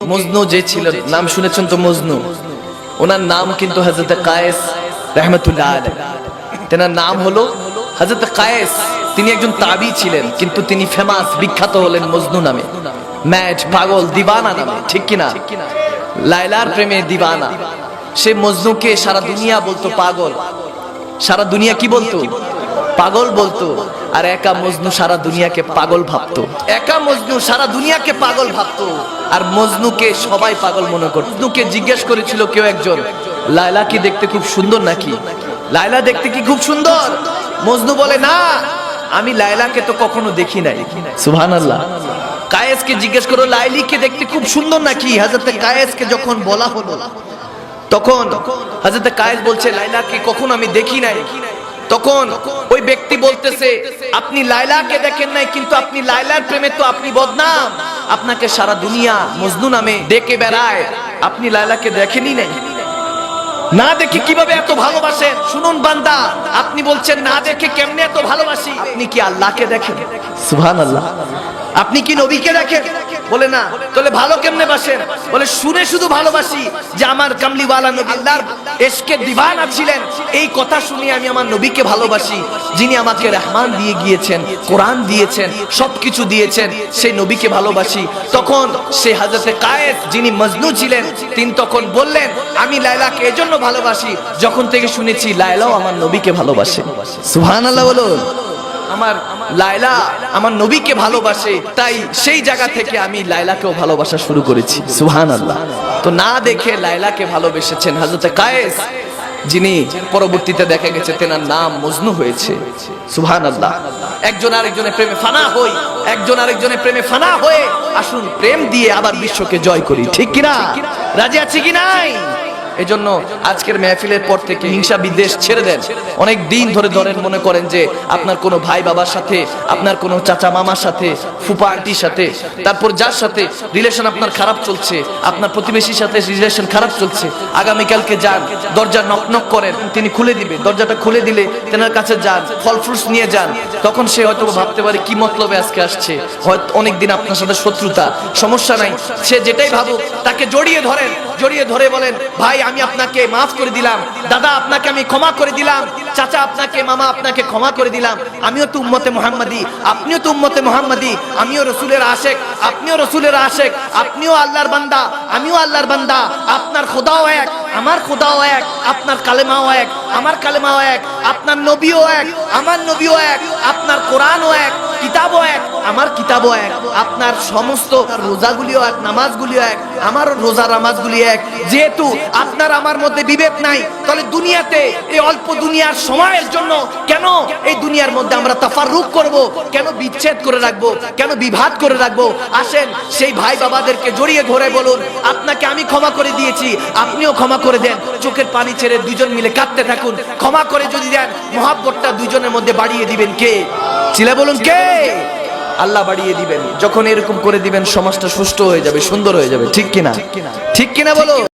মজনু যে ছিল, নাম শুনেছেন তো মজনু? ওনার নাম কিন্তু হজরত কায়েস রহমতুল্লাহ তেনার নাম হলো হজরত কায়েস। তিনি একজন তাবি ছিলেন, কিন্তু তিনি ফেমাস বিখ্যাত হলেন মজনু নামে। ম্যাচ পাগল, দিবানা নামে, ঠিক কিনা? লাইলার প্রেমে দিবানা। সে মজনুকে সারা দুনিয়া বলতো পাগল। সারা দুনিয়া কি বলতো? পাগল বলতো, আর একা মজনু সারা দুনিয়াকে পাগল ভাবতো। একা মজনু সারা দুনিয়াকে পাগল ভাবতো, আর মজনুকে সবাই পাগল মনে করত। মজনুকে জিজ্ঞেস করেছিল কেউ একজন, লায়লা কি দেখতে খুব সুন্দর নাকি? লায়লা দেখতে কি খুব সুন্দর? মজনু বলে, না, আমি লায়লাকে তো কখনো দেখি নাই। সুবহানাল্লাহ। কায়েসকে জিজ্ঞেস করো লাইলিকে দেখতে খুব সুন্দর নাকি? হাজরতে কায়েসকে যখন বলা হলো, তখন হাজরতে কায়েস বলছে লাইলাকে কখনো আমি দেখি নাই। তখন ওই ব্যক্তি বলতেছে আপনি লাইলাকে দেখেন নাই কিন্তু আপনি লাইলার প্রেমে তো আপনি বদনাম। আপনাকে সারা দুনিয়া মজনু নামে ডেকে বেড়ায়। আপনি লাইলাকে দেখেনি নাই। না দেখে কীভাবে এত ভালোবাসেন? শুনুন বান্দা আপনি বলছেন না দেখে কেমনে এত ভালোবাসি? আপনি কি আল্লাহকে দেখেন? সুবহানাল্লাহ। আপনি কি নবীকে দেখেন? বলে না তাহলে ভালো কেমনে বাসেন? বলে, শুনে শুধু ভালোবাসি যে আমার কামলিওয়ালা নবী আল্লাহর এশকে দিওয়ানা ছিলেন। এই কথা শুনে আমি আমার নবীকে ভালোবাসি, যিনি আমাকে রহমান দিয়ে গিয়েছেন, কোরআন দিয়েছেন, সবকিছু দিয়েছেন, সেই নবীকে ভালোবাসি। তখন সেই হাজরতে কায়েস, যিনি মজনু ছিলেন, তিনি তখন বললেন, আমি লায়লাকে এজন্য ভালোবাসি, যখন থেকে শুনেছি লায়লাও আমার নবীকে ভালোবাসে। সুবহানাল্লাহ বলুন। আমার লায়লা আমার নবীকে ভালোবাসে, তাই সেই জায়গা থেকে আমি লায়লাকেও ভালোবাসা শুরু করেছি। সুহান আল্লাহ তো না দেখে লায়লাকে ভালোবেসেছেন হাজরতে কায়েস, যিনি পরবর্তীতে দেখা গেছে তেনার নাম মজনু হয়েছে। সুহান আল্লাহ একজন আরেকজনের প্রেমে ফানা হই, একজন আরেকজনের প্রেমে ফানা হয়ে আসুন, প্রেম দিয়ে আবার বিশ্বকে জয় করি। ঠিক কিনা? রাজি আছি কি নাই? এজন্য আজকের মেহফিলের পর থেকে হিংসা বিদ্বেষ ছেড়ে দেন। অনেক দিন ধরে ধরেন মনে করেন যে আপনার কোনো ভাই বাবার সাথে, আপনার কোনো চাচা মামার সাথে, ফুপা আন্টির সাথে, তারপর যার সাথে রিলেশন আপনার খারাপ চলছে, আপনার প্রতিবেশীর সাথে রিলেশন খারাপ চলছে, আগামীকালকে যান, দরজা নক নক করেন, তিনি খুলে দিবে। দরজাটা খুলে দিলে তেনার কাছে যান, ফল ফ্রুটস নিয়ে যান। তখন সে হয়তো ভাবতে পারে কি মতলবে আজকে আসছে। হয়তো অনেকদিন আপনার সাথে শত্রুতা, সমস্যা নাই। সে যেটাই ভাবুক তাকে জড়িয়ে ধরেন। জড়িয়ে ধরে বলেন, ভাই, আমি আপনাকে মাফ করে দিলাম। দাদা, আপনাকে আমি ক্ষমা করে দিলাম। চাচা, আপনাকে, মামা, আপনাকে ক্ষমা করে দিলাম। আমিও তো উম্মতে মোহাম্মদী, আপনিও তো উম্মতে মোহাম্মদী। আমিও রসুলের আশেক, আপনিও রসুলের আশেক। আপনিও আল্লাহর বান্দা, আমিও আল্লাহর বান্দা। আপনার খোদাও এক, আমার খোদাও এক, আপনার কালেমাও এক, আমার কালেমাও এক, আপনার নবীও এক, আমার নবীও এক, আপনার কোরআনও এক, কিতাবও আমার কিতাবও এক, আপনার সমস্ত রোজাগুলিও এক, নামাজগুলিও এক, আমার রোজা নামাজগুলি এক। যেহেতু আপনার আমার মধ্যে বিভেদ নাই, তাহলে দুনিয়াতে এই অল্প দুনিয়ার সময়ের জন্য কেন এই দুনিয়ার মধ্যে আমরা তাফারুক করব? কেন বিচ্ছেদ করে রাখব? কেন বিভাদ করে রাখব? আসেন সেই ভাই বাবাদেরকে জড়িয়ে ধরে বলুন, আপনাকে আমি ক্ষমা করে দিয়েছি, আপনিও ক্ষমা করে দেন। চোখের পানি ছেড়ে দুজন মিলে কাঁদতে থাকুন। ক্ষমা করে যদি দেন, মহাব্বতটা দুজনের মধ্যে বাড়িয়ে দিবেন কে? চিলে বলুন কে? আল্লাহ বাড়িয়ে দিবেন। যখন এরকম করে দিবেন সমাজটা সুস্থ হয়ে যাবে সুন্দর হয়ে যাবে। ঠিক কিনা? ঠিক কিনা? বলো?